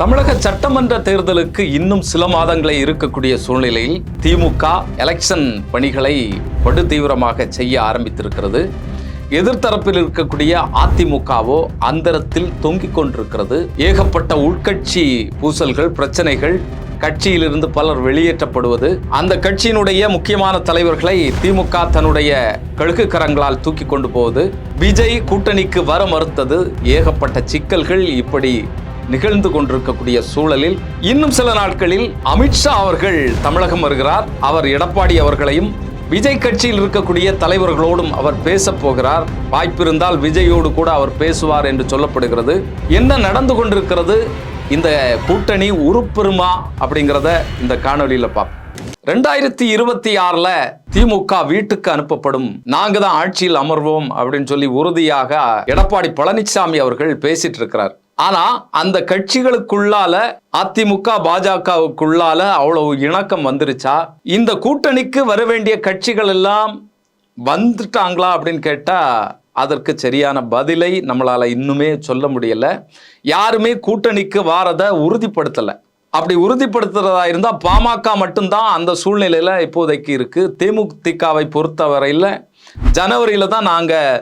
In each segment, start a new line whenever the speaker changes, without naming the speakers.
தமிழக சட்டமன்ற தேர்தலுக்கு இன்னும் சில மாதங்களே இருக்கக்கூடிய சூழ்நிலையில் திமுக எலெக்ஷன் பணிகளை படு தீவிரமாக செய்ய ஆரம்பித்திருக்கிறது எதிர்த்தரப்பில் இருக்கக்கூடிய அதிமுகவோ அந்தரத்தில் தொங்கிக் கொண்டிருக்கிறது ஏகப்பட்ட உள்கட்சி பூசல்கள் பிரச்சனைகள் கட்சியிலிருந்து பலர் வெளியேற்றப்படுவது அந்த கட்சியினுடைய முக்கியமான தலைவர்களை திமுக தன்னுடைய கழுகு கரங்களால் தூக்கி கொண்டு போவது விஜய் கூட்டணிக்கு வர மறுத்தது ஏகப்பட்ட சிக்கல்கள் இப்படி நிகழ்ந்து கொண்டிருக்கக்கூடிய சூழலில் இன்னும் சில நாட்களில் அமித்ஷா அவர்கள் தமிழகம் வருகிறார் அவர் எடப்பாடி அவர்களையும் விஜய் கட்சியில் இருக்கக்கூடிய தலைவர்களோடும் அவர் பேச போகிறார் வாய்ப்பிருந்தால் விஜயோடு கூட அவர் பேசுவார் என்று சொல்லப்படுகிறது என்ன நடந்து கொண்டிருக்கிறது இந்த கூட்டணி உருப்பெருமா அப்படிங்கிறத இந்த காணொலியில் பார்ப்போம் ரெண்டாயிரத்தி இருபத்தி ஆறில் திமுக வீட்டுக்கு அனுப்பப்படும் நாங்க தான் ஆட்சியில் அமர்வோம் அப்படின்னு சொல்லி உறுதியாக எடப்பாடி பழனிசாமி அவர்கள் பேசிட்டு இருக்கிறார் ஆனா அந்த கட்சிகளுக்குள்ளால அதிமுக பாஜகவுக்குள்ளால அவ்வளவு இணக்கம் வந்துருச்சா இந்த கூட்டணிக்கு வர வேண்டிய கட்சிகள் எல்லாம் வந்துட்டாங்களா அப்படின்னு கேட்டா அதற்கு சரியான பதிலை நம்மளால இன்னுமே சொல்ல முடியல யாருமே கூட்டணிக்கு வாரதை உறுதிப்படுத்தலை அப்படி உறுதிப்படுத்துறதா இருந்தால் பாமக மட்டும்தான் அந்த சூழ்நிலையில் இப்போதைக்கு இருக்குது தேமுதிகவை பொறுத்தவரையில் ஜனவரியில் தான் நாங்கள்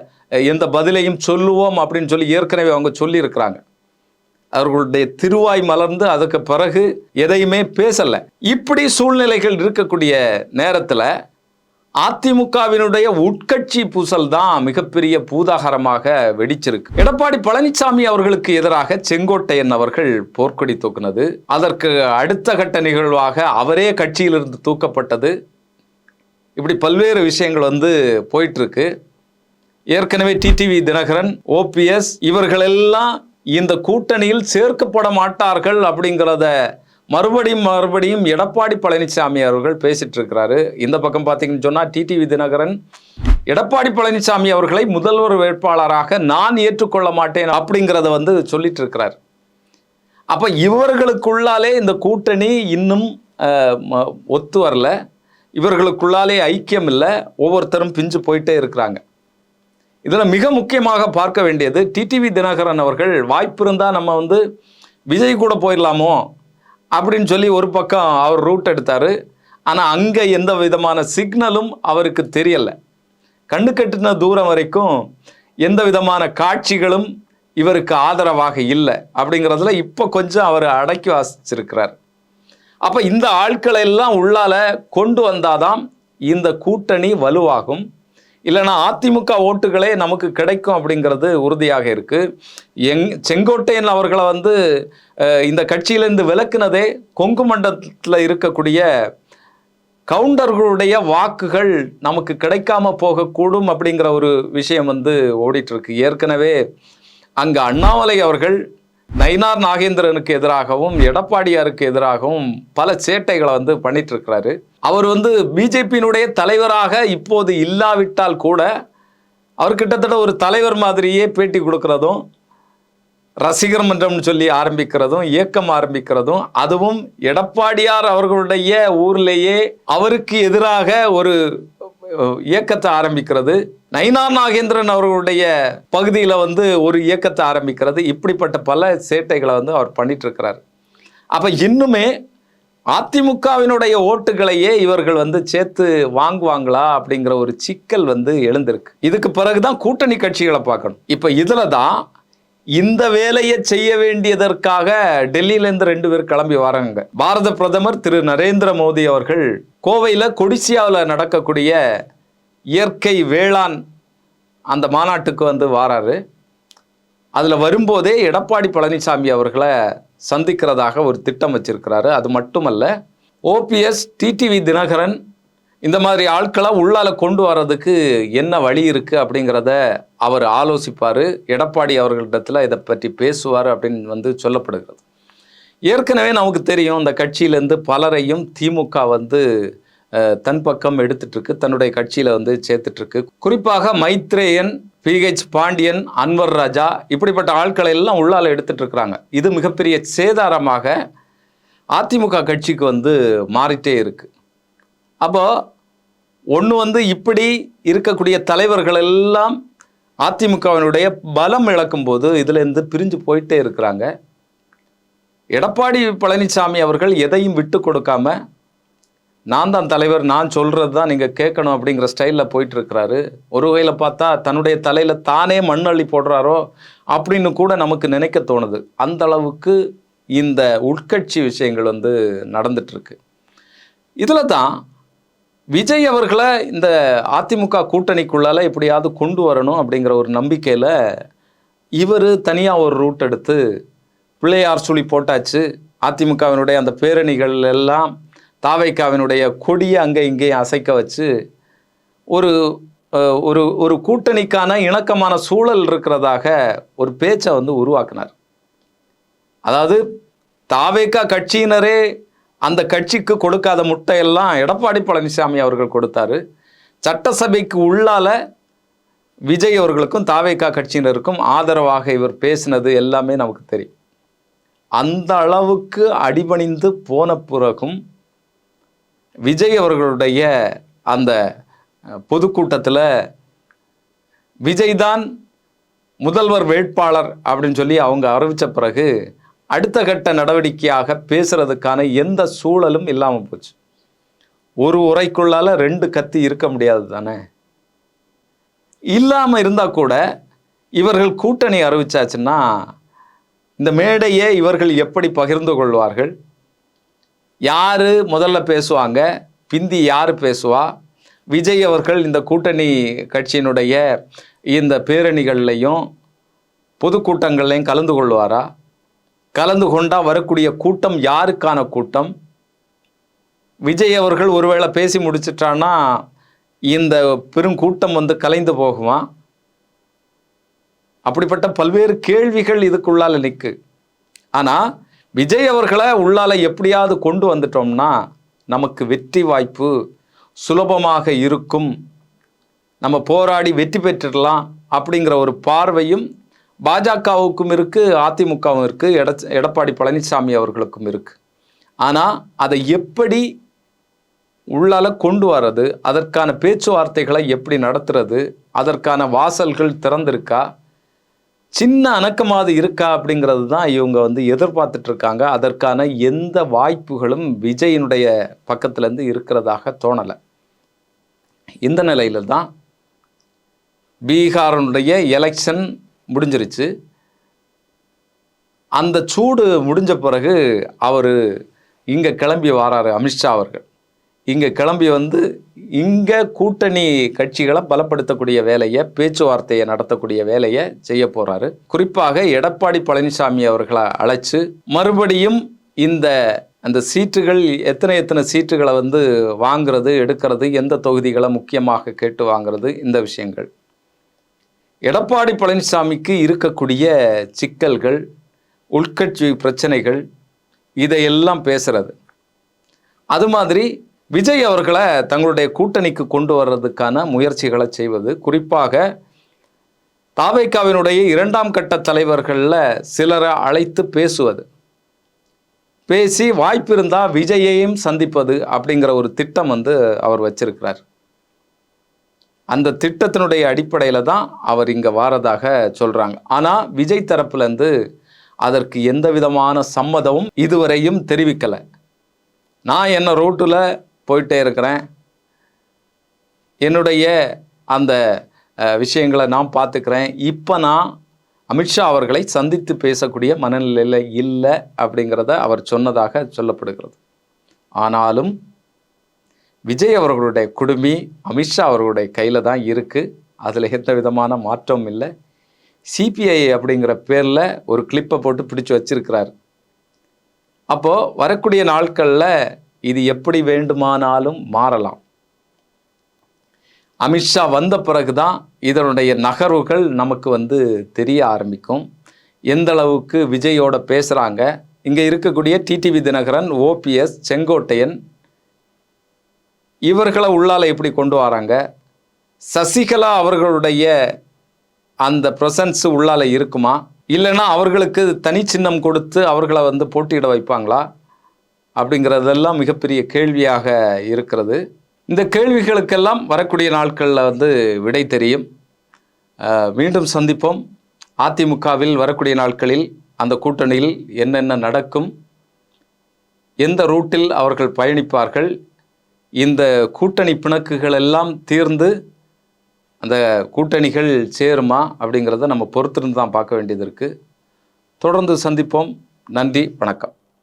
எந்த பதிலையும் சொல்லுவோம் அப்படின்னு சொல்லி ஏற்கனவே அவங்க சொல்லியிருக்கிறாங்க அவர்களுடைய திருவாய் மலர்ந்து அதுக்கு பிறகு எதையுமே பேசலை இப்படி சூழ்நிலைகள் இருக்கக்கூடிய நேரத்தில் அதிமுகவினுடைய உட்கட்சி பூசல் தான் மிகப்பெரிய பூதாகரமாக வெடிச்சிருக்கு எடப்பாடி பழனிசாமி அவர்களுக்கு எதிராக செங்கோட்டையன் அவர்கள் போர்க்கொடி தூக்குனது அதற்கு அடுத்த கட்ட நிகழ்வாக அவரே கட்சியிலிருந்து தூக்கப்பட்டது இப்படி பல்வேறு விஷயங்கள் வந்து போயிட்டுருக்கு ஏற்கனவே டிடிவி தினகரன் ஓபிஎஸ் இவர்களெல்லாம் இந்த கூட்டணியில் சேர்க்கப்பட மாட்டார்கள் அப்படிங்கிறத மறுபடியும் மறுபடியும் எடப்பாடி பழனிசாமி அவர்கள் பேசிட்டு இருக்கிறாரு இந்த பக்கம் பார்த்தீங்கன்னு சொன்னால் டிடிவி தினகரன் எடப்பாடி பழனிசாமி அவர்களை முதல்வர் வேட்பாளராக நான் ஏற்றுக்கொள்ள மாட்டேன் அப்படிங்கிறத வந்து சொல்லிட்டு இருக்கிறார் அப்போ இவர்களுக்குள்ளாலே இந்த கூட்டணி இன்னும் ஒத்து வரல இவர்களுக்குள்ளாலே ஐக்கியம் இல்லை ஒவ்வொருத்தரும் பிஞ்சு போயிட்டே இருக்கிறாங்க இதில் மிக முக்கியமாக பார்க்க வேண்டியது டிடிவி தினகரன் அவர்கள் வாய்ப்பு இருந்தால் நம்ம வந்து விஜய் கூட போயிடலாமோ அப்படின்னு சொல்லி ஒரு பக்கம் அவர் ரூட் எடுத்தார் ஆனால் அங்கே எந்த விதமான சிக்னலும் அவருக்கு தெரியலை கண்ணு கட்டின தூரம் வரைக்கும் எந்த விதமான காட்சிகளும் இவருக்கு ஆதரவாக இல்லை அப்படிங்கிறதுல இப்போ கொஞ்சம் அவர் அடக்கி வாசிச்சிருக்கிறார் அப்போ இந்த ஆட்களை எல்லாம் உள்ளால கொண்டு வந்தாதான் இந்த கூட்டணி வலுவாகும் இல்லைனா அதிமுக ஓட்டுகளே நமக்கு கிடைக்கும் அப்படிங்கிறது உறுதியாக இருக்குது எங் செங்கோட்டையன் அவர்களை வந்து இந்த கட்சியிலேருந்து விலக்குனதே கொங்கு மண்டலத்தில் இருக்கக்கூடிய கவுண்டர்களுடைய வாக்குகள் நமக்கு கிடைக்காம போகக்கூடும் அப்படிங்கிற ஒரு விஷயம் வந்து இருக்கு ஏற்கனவே அங்கே அண்ணாமலை அவர்கள் நயினார் நாகேந்திரனுக்கு எதிராகவும் எடப்பாடியாருக்கு எதிராகவும் பல சேட்டைகளை வந்து பண்ணிட்டு இருக்கிறாரு அவர் வந்து பிஜேபியினுடைய தலைவராக இப்போது இல்லாவிட்டால் கூட அவர் கிட்டத்தட்ட ஒரு தலைவர் மாதிரியே பேட்டி கொடுக்கிறதும் ரசிகர் மன்றம்னு சொல்லி ஆரம்பிக்கிறதும் இயக்கம் ஆரம்பிக்கிறதும் அதுவும் எடப்பாடியார் அவர்களுடைய ஊர்லேயே அவருக்கு எதிராக ஒரு இயக்கத்தை ஆரம்பிக்கிறது நயினார் நாகேந்திரன் அவர்களுடைய பகுதியில் வந்து ஒரு இயக்கத்தை ஆரம்பிக்கிறது இப்படிப்பட்ட பல சேட்டைகளை வந்து அவர் பண்ணிட்டு இருக்கிறார் அப்போ இன்னுமே அதிமுகவினுடைய ஓட்டுகளையே இவர்கள் வந்து சேர்த்து வாங்குவாங்களா அப்படிங்கிற ஒரு சிக்கல் வந்து எழுந்திருக்கு இதுக்கு பிறகுதான் கூட்டணி கட்சிகளை பார்க்கணும் இப்போ இதில் தான் இந்த வேலையை செய்ய வேண்டியதற்காக டெல்லியிலேருந்து ரெண்டு பேர் கிளம்பி வராங்க பாரத பிரதமர் திரு நரேந்திர மோடி அவர்கள் கோவையில் கொடிசியாவில் நடக்கக்கூடிய இயற்கை வேளாண் அந்த மாநாட்டுக்கு வந்து வாராரு அதில் வரும்போதே எடப்பாடி பழனிசாமி அவர்களை சந்திக்கிறதாக ஒரு திட்டம் வச்சிருக்கிறாரு அது மட்டுமல்ல ஓபிஎஸ் டிடிவி தினகரன் இந்த மாதிரி ஆட்களை உள்ளால கொண்டு வர்றதுக்கு என்ன வழி இருக்குது அப்படிங்கிறத அவர் ஆலோசிப்பார் எடப்பாடி அவர்களிடத்தில் இதை பற்றி பேசுவார் அப்படின்னு வந்து சொல்லப்படுகிறது ஏற்கனவே நமக்கு தெரியும் அந்த கட்சியிலேருந்து பலரையும் திமுக வந்து தன் பக்கம் எடுத்துட்ருக்கு தன்னுடைய கட்சியில் வந்து சேர்த்துட்ருக்கு குறிப்பாக மைத்ரேயன் பிஹெச் பாண்டியன் அன்வர் ராஜா இப்படிப்பட்ட ஆட்களை எல்லாம் உள்ளால் எடுத்துகிட்டு இருக்கிறாங்க இது மிகப்பெரிய சேதாரமாக அதிமுக கட்சிக்கு வந்து மாறிட்டே இருக்குது அப்போது ஒன்று வந்து இப்படி இருக்கக்கூடிய தலைவர்கள் எல்லாம் அதிமுகவினுடைய பலம் இழக்கும் போது இதுலேருந்து பிரிஞ்சு போயிட்டே இருக்கிறாங்க எடப்பாடி பழனிசாமி அவர்கள் எதையும் விட்டு கொடுக்காம நான் தான் தலைவர் நான் சொல்கிறது தான் நீங்கள் கேட்கணும் அப்படிங்கிற ஸ்டைலில் போயிட்டுருக்கிறாரு ஒரு வகையில் பார்த்தா தன்னுடைய தலையில் தானே மண்ணள்ளி போடுறாரோ அப்படின்னு கூட நமக்கு நினைக்க தோணுது அந்த அளவுக்கு இந்த உட்கட்சி விஷயங்கள் வந்து நடந்துட்டுருக்கு இதில் தான் விஜய் அவர்களை இந்த அதிமுக கூட்டணிக்குள்ளால் எப்படியாவது கொண்டு வரணும் அப்படிங்கிற ஒரு நம்பிக்கையில் இவர் தனியாக ஒரு ரூட் எடுத்து பிள்ளையார் சுழி போட்டாச்சு அதிமுகவினுடைய அந்த பேரணிகள் எல்லாம் தாவைக்காவினுடைய கொடியை அங்கே இங்கே அசைக்க வச்சு ஒரு ஒரு ஒரு கூட்டணிக்கான இணக்கமான சூழல் இருக்கிறதாக ஒரு பேச்சை வந்து உருவாக்கினார் அதாவது தாவேக்கா கட்சியினரே அந்த கட்சிக்கு கொடுக்காத முட்டையெல்லாம் எடப்பாடி பழனிசாமி அவர்கள் கொடுத்தாரு சட்டசபைக்கு உள்ளால விஜய் அவர்களுக்கும் தாவேக்கா கட்சியினருக்கும் ஆதரவாக இவர் பேசினது எல்லாமே நமக்கு தெரியும் அந்த அளவுக்கு அடிபணிந்து போன பிறகும் விஜய் அவர்களுடைய அந்த பொதுக்கூட்டத்தில் விஜய் தான் முதல்வர் வேட்பாளர் அப்படின்னு சொல்லி அவங்க அறிவித்த பிறகு அடுத்த கட்ட நடவடிக்கையாக பேசுகிறதுக்கான எந்த சூழலும் இல்லாமல் போச்சு ஒரு உரைக்குள்ளால் ரெண்டு கத்தி இருக்க முடியாது தானே இல்லாமல் இருந்தால் கூட இவர்கள் கூட்டணி அறிவிச்சாச்சுன்னா இந்த மேடையை இவர்கள் எப்படி பகிர்ந்து கொள்வார்கள் யார் முதல்ல பேசுவாங்க பிந்தி யார் பேசுவா விஜய் அவர்கள் இந்த கூட்டணி கட்சியினுடைய இந்த பேரணிகள்லையும் பொதுக்கூட்டங்கள்லையும் கலந்து கொள்வாரா கலந்து கொண்டால் வரக்கூடிய கூட்டம் யாருக்கான கூட்டம் விஜய் அவர்கள் ஒருவேளை பேசி முடிச்சிட்டான்னா இந்த பெருங்கூட்டம் வந்து கலைந்து போகுமா அப்படிப்பட்ட பல்வேறு கேள்விகள் இதுக்குள்ளால் நிற்கு ஆனால் விஜய் அவர்களை உள்ளால் எப்படியாவது கொண்டு வந்துட்டோம்னா நமக்கு வெற்றி வாய்ப்பு சுலபமாக இருக்கும் நம்ம போராடி வெற்றி பெற்றுடலாம் அப்படிங்கிற ஒரு பார்வையும் பாஜகவுக்கும் இருக்குது அதிமுகவும் இருக்குது எட எடப்பாடி பழனிசாமி அவர்களுக்கும் இருக்குது ஆனால் அதை எப்படி உள்ளால் கொண்டு வர்றது அதற்கான பேச்சுவார்த்தைகளை எப்படி நடத்துறது அதற்கான வாசல்கள் திறந்திருக்கா சின்ன அணக்கமாவது இருக்கா அப்படிங்கிறது தான் இவங்க வந்து எதிர்பார்த்துட்டு இருக்காங்க அதற்கான எந்த வாய்ப்புகளும் விஜயினுடைய பக்கத்துலேருந்து இருக்கிறதாக தோணலை இந்த நிலையில் தான் பீகாரனுடைய எலெக்ஷன் முடிஞ்சிருச்சு அந்த சூடு முடிஞ்ச பிறகு அவர் இங்கே கிளம்பி வராரு அமித்ஷா அவர்கள் இங்கே கிளம்பி வந்து இங்கே கூட்டணி கட்சிகளை பலப்படுத்தக்கூடிய வேலையை பேச்சுவார்த்தையை நடத்தக்கூடிய வேலையை செய்ய போகிறாரு குறிப்பாக எடப்பாடி பழனிசாமி அவர்களை அழைச்சு மறுபடியும் இந்த அந்த சீட்டுகள் எத்தனை எத்தனை சீட்டுகளை வந்து வாங்கிறது எடுக்கிறது எந்த தொகுதிகளை முக்கியமாக கேட்டு வாங்கிறது இந்த விஷயங்கள் எடப்பாடி பழனிசாமிக்கு இருக்கக்கூடிய சிக்கல்கள் உள்கட்சி பிரச்சனைகள் இதையெல்லாம் பேசுகிறது அது மாதிரி விஜய் அவர்களை தங்களுடைய கூட்டணிக்கு கொண்டு வர்றதுக்கான முயற்சிகளை செய்வது குறிப்பாக தாவைக்காவினுடைய இரண்டாம் கட்ட தலைவர்களில் சிலரை அழைத்து பேசுவது பேசி வாய்ப்பு இருந்தால் விஜயையும் சந்திப்பது அப்படிங்கிற ஒரு திட்டம் வந்து அவர் வச்சிருக்கிறார் அந்த திட்டத்தினுடைய அடிப்படையில் தான் அவர் இங்கே வாரதாக சொல்கிறாங்க ஆனால் விஜய் தரப்புலேருந்து அதற்கு எந்த விதமான சம்மதமும் இதுவரையும் தெரிவிக்கலை நான் என்ன ரோட்டில் போயிட்டே இருக்கிறேன் என்னுடைய அந்த விஷயங்களை நான் பார்த்துக்கிறேன் இப்போ நான் அமித்ஷா அவர்களை சந்தித்து பேசக்கூடிய மனநிலையில் இல்லை அப்படிங்கிறத அவர் சொன்னதாக சொல்லப்படுகிறது ஆனாலும் விஜய் அவர்களுடைய குடுமி அமித்ஷா அவர்களுடைய கையில் தான் இருக்குது அதில் எந்த விதமான மாற்றம் இல்லை சிபிஐ அப்படிங்கிற பேரில் ஒரு கிளிப்பை போட்டு பிடிச்சி வச்சிருக்கிறார் அப்போது வரக்கூடிய நாட்களில் இது எப்படி வேண்டுமானாலும் மாறலாம் அமித்ஷா வந்த பிறகு தான் இதனுடைய நகர்வுகள் நமக்கு வந்து தெரிய ஆரம்பிக்கும் எந்த அளவுக்கு விஜயோட பேசுகிறாங்க இங்கே இருக்கக்கூடிய டிடிவி தினகரன் ஓபிஎஸ் செங்கோட்டையன் இவர்களை உள்ளால் எப்படி கொண்டு வராங்க சசிகலா அவர்களுடைய அந்த ப்ரெசன்ஸ் உள்ளால் இருக்குமா இல்லைன்னா அவர்களுக்கு தனிச்சின்னம் கொடுத்து அவர்களை வந்து போட்டியிட வைப்பாங்களா அப்படிங்கிறதெல்லாம் மிகப்பெரிய கேள்வியாக இருக்கிறது இந்த கேள்விகளுக்கெல்லாம் வரக்கூடிய நாட்களில் வந்து விடை தெரியும் மீண்டும் சந்திப்போம் அதிமுகவில் வரக்கூடிய நாட்களில் அந்த கூட்டணியில் என்னென்ன நடக்கும் எந்த ரூட்டில் அவர்கள் பயணிப்பார்கள் இந்த கூட்டணி பிணக்குகள் எல்லாம் தீர்ந்து அந்த கூட்டணிகள் சேருமா அப்படிங்கிறத நம்ம பொறுத்திருந்து தான் பார்க்க வேண்டியது இருக்குது தொடர்ந்து சந்திப்போம் நன்றி வணக்கம்